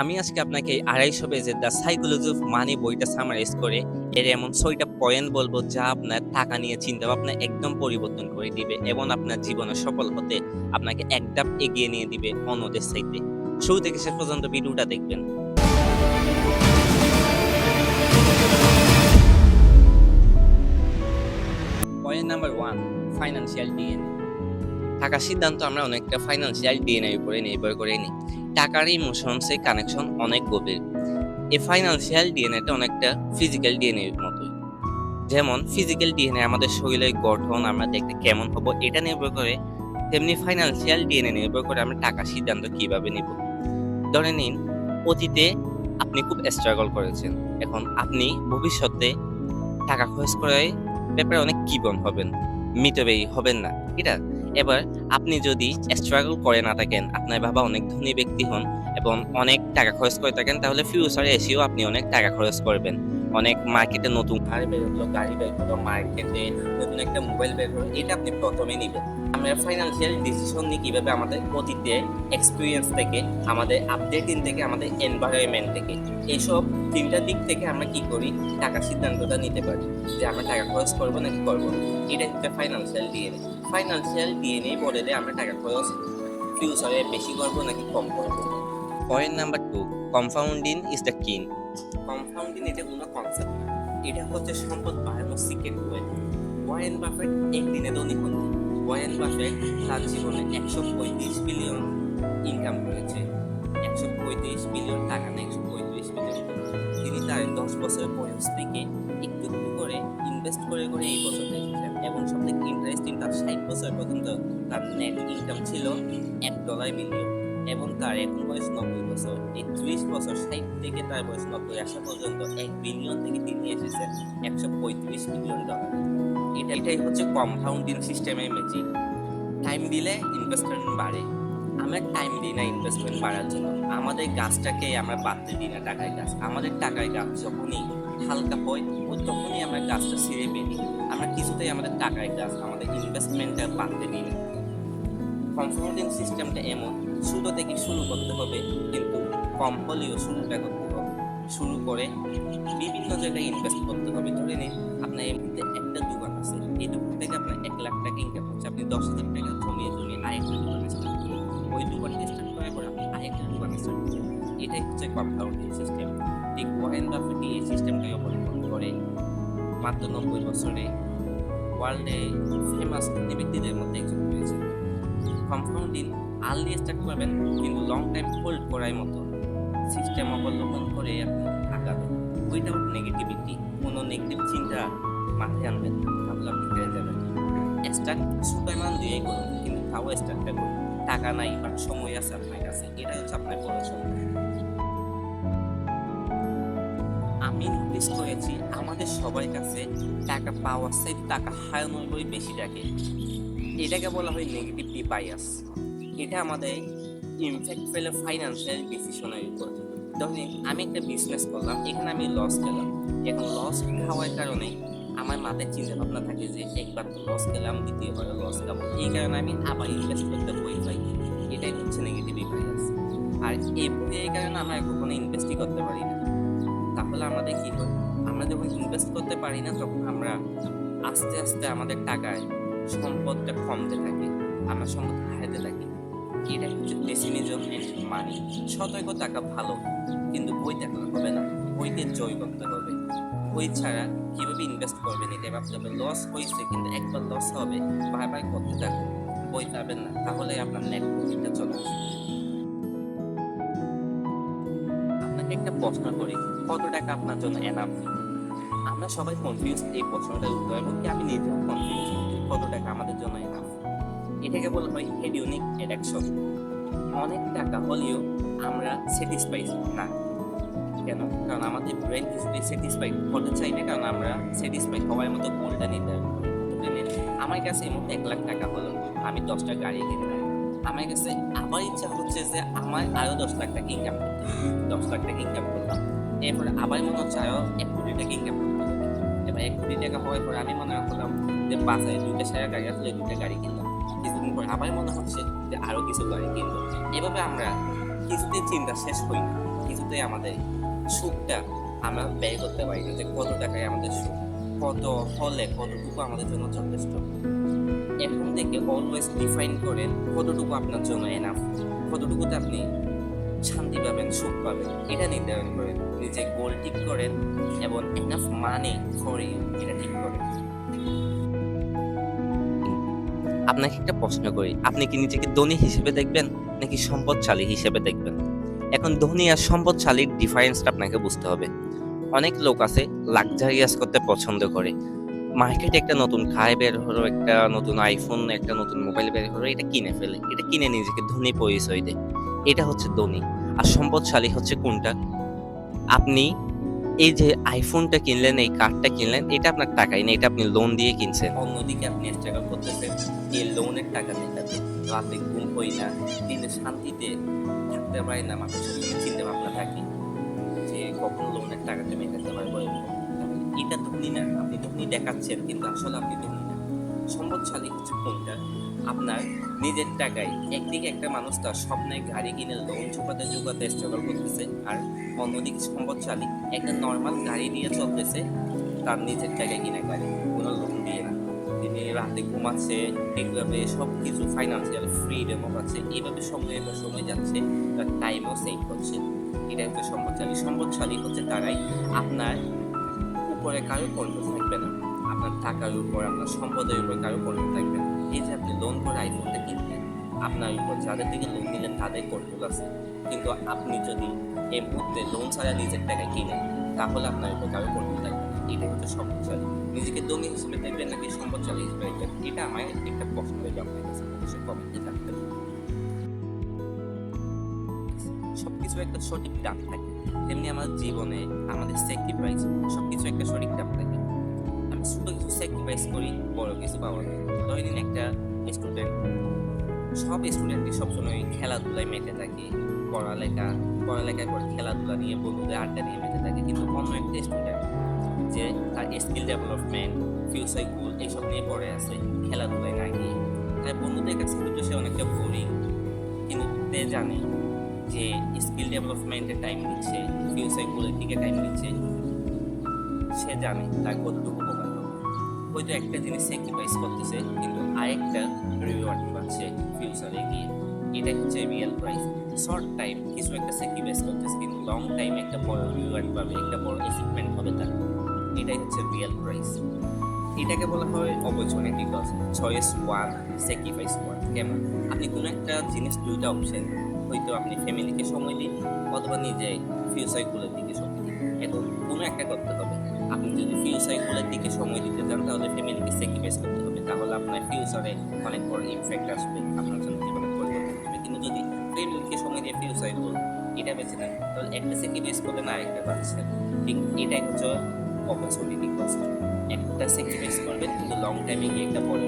আমি আজকে আপনাকে আড়াইশো পেজের দ্য সাইকোলজি অফ মানি বইটা সামারাইজ করে এর এমন ছয়টা পয়েন্ট বলব যা আপনার টাকা নিয়ে চিন্তা ভাবনা একদম পরিবর্তন করে দিবে এবং আপনার জীবনে সফল হতে আপনাকে এক ধাপ এগিয়ে নিয়ে দিবে অন্যদের সাইতে শুরু থেকে শেষ পর্যন্ত ভিডিওটা দেখবেন। Point number one financial DNA টাকার সিদ্ধান্ত আমরা অনেকটা ফাইন্যান্সিয়াল ডিএনএ উপরে নির্ভর করে নিই। টাকার ইমোশনসের কানেকশন অনেক গভীর। এ ফাইন্যান্সিয়াল ডিএনএটা অনেকটা ফিজিক্যাল ডিএনএ এর মতোই। যেমন ফিজিক্যাল ডিএনএ আমাদের শরীরের গঠন, আমরা দেখতে কেমন হব, এটা নির্ভর করে তেমনি ফাইন্যান্সিয়াল ডিএনএ নির্ভর করে আমরা টাকার সিদ্ধান্ত কীভাবে নিব। ধরে নিন, অতীতে আপনি খুব স্ট্রাগল করেছেন। এখন আপনি ভবিষ্যতে টাকা খরচ করার ব্যাপারে অনেক কিবন হবেন? মিতব্যয়ী হবেন না এটা এবার আপনি যদি স্ট্রাগল করে না থাকেন, আপনার বাবা অনেক ধনী ব্যক্তি হন এবং অনেক টাকা খরচ করে থাকেন, তাহলে ফিউচারে এসেও আপনি অনেক টাকা খরচ করবেন। অনেক মার্কেটে নতুন গাড়ি বের হলো, গাড়ি বের হলো মার্কেটে নতুন একটা মোবাইল বের হলো, এটা আপনি প্রথমে নেবেন। আমরা ফাইন্যান্সিয়াল ডিসিশন নিই কীভাবে আমাদের অতীতে এক্সপিরিয়েন্স থেকে, আমাদের আপডেটিং থেকে, আমাদের এনভায়রনমেন্ট থেকে, এইসব তিনটা দিক থেকে আমরা কি করি টাকা সিদ্ধান্তটা নিতে পারি যে আমরা টাকা খরচ করব নাকি করব এটা হচ্ছে ফাইন্যান্সিয়াল ডিএনএ ফাইন্যান্সিয়াল ডিএনএ দেয় আমরা টাকা খরচ ফিউচারে বেশি করব নাকি কম করব? Point number two compounding is the king compounding এটা কোনো কনসেপ্ট না। এটা হচ্ছে সম্পদ বাড়ানোর সিক্রেট ওয়ে ওয়ারেন বাফেট একদিনে ধনী হন। ওয়ারেন বাফেট তার জীবনে একশো পঁয়ত্রিশ বিলিয়ন ইনকাম করেছে। একশো পঁয়ত্রিশ বিলিয়ন টাকা না একশো পঁয়ত্রিশ বিলিয়ন তিনি তার দশ বছর বয়স থেকে একটু একটু করে ইনভেস্ট করে করে এই বছর এবং সব থেকে ইন্টারেস্টিং তার ষাট বছর পর্যন্ত তার নেট ইনকাম ছিল এক ডলার মিলিয়ন এবং তার এখন বয়স নব্বই বছর। এই ত্রিশ বছর ষাট থেকে তার বয়স নব্বই আসা পর্যন্ত এক বিলিয়ন থেকে তিনি এসেছেন একশো পঁয়ত্রিশ মিলিয়ন ডলার এটা এটাই হচ্ছে কম্পাউন্ডিং সিস্টেমের ম্যাজিক টাইম দিলে ইনভেস্টমেন্ট বাড়ে। আমরা টাইম দিই না ইনভেস্টমেন্ট বাড়ার জন্য। আমাদের গাছটাকে আমরা বাড়তে দিই না টাকায় গাছ। আমাদের টাকায় গাছ যখনই হালকা হয়, ও তখনই আমরা গাছটা ছিঁড়ে বেরি আমরা কিছুতেই আমাদের টাকায় গাছ আমাদের ইনভেস্টমেন্টটা বাড়তে দিই না। সিস্টেমটা এমন, শুরু থেকে শুরু করতে হবে, কিন্তু কম হলেও শুরুটা করতে হবে। শুরু করে বিভিন্ন জায়গায় ইনভেস্ট করতে হবে। ধরে নিন, আপনার এই মুহূর্তে একটা দোকান আছে, এই দোকান থেকে আপনার এক লাখ টাকা ইনকাম হচ্ছে। আপনি দশ হাজার টাকা জমিয়ে জমিয়ে আরেকটা দোকান স্টার্ট করুন। ওই দোকানটা স্টার্ট করার পর আপনি আরেকটা দোকান স্টার্ট করুন। এটাই হচ্ছে কম্পাউন্ডিং সিস্টেম ঠিক ওয়ারেন বাফেট এই সিস্টেমটাই অবলম্বন করে। মাত্র নব্বই বছরে ওয়ার্ল্ডে ফেমাস ব্যক্তিদের মধ্যে একজন হয়েছে কম্পাউন্ডিং আর্লি স্টার্ট করবেন, কিন্তু লং টাইম হোল্ড করার মতো সিস্টেম অবলম্বন করে আপনি আগাবেন। উইদাউট নেগেটিভিটি কোনো নেগেটিভ চিন্তা মাথায় আনবেন তাহলে আপনি হেরে যাবেন স্টার্ট অ্যামাউন্ট দিয়েই করুন, কিন্তু তাও স্টার্টটা করুন। টাকা নাই বাট সময় আছে আপনার কাছে। এটা হচ্ছে আপনার বড় আমি নোটিস করেছি, আমাদের সবার কাছে টাকা পাওয়ার চাইতে টাকা হারানোর বই বেশি থাকে। এটাকে বলা হয় নেগেটিভ বায়াস এটা আমাদের ইমফ্যাক্ট ফেলে ফাইন্যান্সিয়াল ডিসিশনের উপর। ধরুন, আমি একটা বিজনেস করলাম, এখানে আমি লস খেলাম এখন লস খাওয়ার কারণে আমার মাথায় চিন্তা ভাবনা থাকে যে, একবার তো লস খেলাম, দ্বিতীয়বার লস খাব। এই কারণে আমি আবার ইনভেস্ট করতে বই পাই। এটাই হচ্ছে নেগেটিভ বায়াস আর এই এই কারণে আমরা কখনো ইনভেস্টই করতে পারি না। তাহলে আমাদের কি হয়? আমরা যখন ইনভেস্ট করতে পারি না, তখন আমরা আস্তে আস্তে আমাদের টাকায় সম্পদটা কমতে থাকে, আমরা সম্পদ হারাতে থাকি। এটা হচ্ছে পেসিমিজম মানি সতর্ক টাকা ভালো, কিন্তু বই থাকলে হবে না। বইতে জয় করতে হবে। বই ছাড়া কীভাবে ইনভেস্ট করবেন এটা ভাবতে হবে। লস হয়েছে, কিন্তু একবার লস হবে, বারবার করতে থাকুন। বই পাবেন না, তাহলে আপনার নেট প্রফিটটা চলে আসবে। একটা প্রশ্ন করি, কত টাকা আপনার জন্য এনাফ আমরা সবাই কনফিউজ এই প্রশ্নটার উত্তর এবং কি আমি নিজেও কনফিউজ কত টাকা আমাদের জন্য এনাফ এটাকে বলা হয় হেডিওনিক অ্যাডাকশন অনেক টাকা হলেও আমরা স্যাটিসফাই না। কেন? কারণ আমাদের ব্রেন কিছুতেই স্যাটিসফাই হতে চাই না, কারণ আমরা স্যাটিসফাই হওয়ার মতো গোলটা নিতে আমার কাছে এমন এক লাখ টাকা হলো, আমি দশটা গাড়ি কিনতে আমার কাছে আবার ইচ্ছা হচ্ছে যে আমার আরও দশ লাখ টাকা ইনকাম করতে দশ লাখ টাকা ইনকাম করলাম। এরপরে আবার মনে হচ্ছে আরও এক কোটি টাকা ইনকাম করতে এবার এক কোটি টাকা হওয়ার পর আমি মনে রাখলাম যে বাসায় দুইটা সেরা গাড়ি আসলে দুইটা গাড়ি কিনলাম। কিছুদিন পর আবার মনে হচ্ছে যে আরও কিছু গাড়ি কিনবো। এভাবে আমরা কিছুতেই চিন্তা শেষ হই না। কিছুতেই আমাদের সুখটা আমরা ব্যয় করতে পারি না যে কত টাকায় আমাদের সুখ, কত হলে কতটুকু আমাদের জন্য যথেষ্ট। এখন থেকে অলওয়েজ ডিফাইন করেন কতটুকু আপনার জন্য এনাফ কতটুকুতে আপনি শান্তি পাবেন, সুখ পাবেন। এটা নির্ধারণ করেন, নিজে গোল ঠিক করেন এবং এনাফ মানে ইউ এটা ঠিক করেন। আপনাকে একটা প্রশ্ন করি, আপনি কি নিজেকে ধনী হিসেবে দেখবেন নাকি সম্পদশালী হিসেবে দেখবেন? এখন ধনী আর সম্পদশালীর ডিফারেন্সটা আপনাকে বুঝতে হবে। অনেক লোক আছে লাক্সারিয়াস করতে পছন্দ করে মার্কেটে একটা নতুন খায় বের হলো, একটা নতুন আইফোন একটা নতুন মোবাইল বের হলো, এটা কিনে ফেলে, এটা কিনে নিজেকে ধনী পরিচয় দেয়। এটা হচ্ছে ধনী। আর সম্পদশালী হচ্ছে কোনটা? আপনি এই যে আইফোনটা কিনলেন, এই কার্ডটা কিনলেন, এটা আপনার টাকাই না এটা আপনি লোন দিয়ে কিনছেন। অন্যদিকে আপনি স্ট্রাগল করতেছেন, এই লোনের টাকা মেটাতে রাতে ঘুম হই না, দিনে শান্তিতে থাকতে পারি না, মানুষের চিন্তা ভাবনা থাকে যে কখন লোনের টাকাটা মেটাতে পারব এরকম। এটা ধনী না, আপনি ধনী দেখাচ্ছেন, কিন্তু আসলে আপনি ধনী না। সম্পদশালী হচ্ছে কোনটা আপনার নিজের টাকায় একদিকে একটা মানুষ তার স্বপ্নে গাড়ি কিনে লোন চুকাতে চুকাতে স্ট্রাগল করতেছে, আর অন্যদিকে সম্পদশালী একটা নর্মাল গাড়ি নিয়ে চলতেছে, তার নিজের টাকায় কিনে গাড়ি, কোনো লোন দিয়ে না। তিনি রাতে ঘুমাচ্ছে এইভাবে সব কিছু ফাইন্যান্সিয়াল ফ্রিডমও পাচ্ছে এইভাবে সময় সময় যাচ্ছে, তার টাইমও সেভ করছে। এটা একটা সম্পদশালী। সম্পদশালী হচ্ছে তারাই আপনার উপরে কারও কন্ট্রোল থাকবে না। আপনার টাকার উপর, আপনার সম্পদের উপর কারও কন্ট্রোল থাকবে না। এই যে আপনি লোন করে আইফোনটা কিনলেন, আপনার উপর যাদের থেকে লোন নিলেন তাদের কন্ট্রোল আছে। কিন্তু আপনি যদি এই মুহূর্তে লোন ছাড়া নিজের টাকায় কিনেন, তাহলে আপনার উপর কারও কন্ট্রোল থাকবে না। এটা হচ্ছে সম্পদশালী নিজেকে ধনী হিসেবে দেখবেন নাকি সম্পদশালী হিসেবে এটা আমার একটা প্রশ্ন যাবে আপনার কাছে। কমেন্টে থাকতে পারে সবকিছু একটা সঠিক দাম থাকে। তেমনি আমার জীবনে আমাদের স্যাক্রিফাইস সবকিছু একটা সঠিক দাম থাকে। আমি ছোট কিছু স্যাক্রিফাইস করি, বড় কিছু পাওয়ার ধরে একটা স্টুডেন্ট সব স্টুডেন্টই সবসময় খেলাধুলায় মেতে থাকে। পড়ালেখা পড়ালেখার পর খেলাধুলা নিয়ে, বন্ধুদের আড্ডা নিয়ে মেতে থাকে। কিন্তু অন্য একটা স্টুডেন্ট যে তার স্কিল ডেভেলপমেন্ট ফিউচার গোল এইসব নিয়ে পড়ে আছে, খেলাধুলায় না গিয়ে তাই বন্ধুদের কাছে কিন্তু সে অনেকটা বোরিং কিন্তু জানে যে স্কিল ডেভেলপমেন্টে টাইম দিচ্ছে ফিউচার গোলের দিকে টাইম দিচ্ছে সে জানে তার কতটুকু উপকার হবে। হয়তো একটা জিনিস স্যাক্রিফাইস করতেছে, কিন্তু আরেকটা রিওয়ার্ড পাচ্ছে ফিউচারে গিয়ে। এটা হচ্ছে রিয়েল প্রাইস শর্ট টাইম কিছু একটা স্যাক্রিফাইস করতেছে, কিন্তু লং টাইম একটা বড় রিওয়ার্ড পাবে, একটা বড় অ্যাচিভমেন্ট হবে তার। এটাই হচ্ছে রিয়েল প্রাইস এটাকে বলা হয় opportunity cost choice one sacrifice one কেমন? আপনি কোনো একটা জিনিস দুইটা অপশন হয়তো আপনি ফ্যামিলিকে সময় দিন অথবা নিজে ফিউচার গোলের দিকে সময় দিন। এখন কোনো একটা করতে হবে। আপনি যদি ফিউচার গোলের দিকে সময় দিতে চান, তাহলে ফ্যামিলিকে স্যাক্রিফাইস করতে হবে। তাহলে আপনার ফিউচারে অনেক বড় ইমপ্যাক্ট আসবে, আপনার জন্য জীবনে পরিবর্তন হবে। কিন্তু যদি ফ্যামিলিকে সময় দিয়ে ফিউচার গোল এটা বেছে নেন, তাহলে একটা স্যাক্রিফাইস না একটা পাচ্ছেন। ঠিক এটাই হচ্ছে অপরচুনিটি কস্ট একটা স্যাক্রিফাইস করবেন, কিন্তু লং টাইমে গিয়ে একটা বড়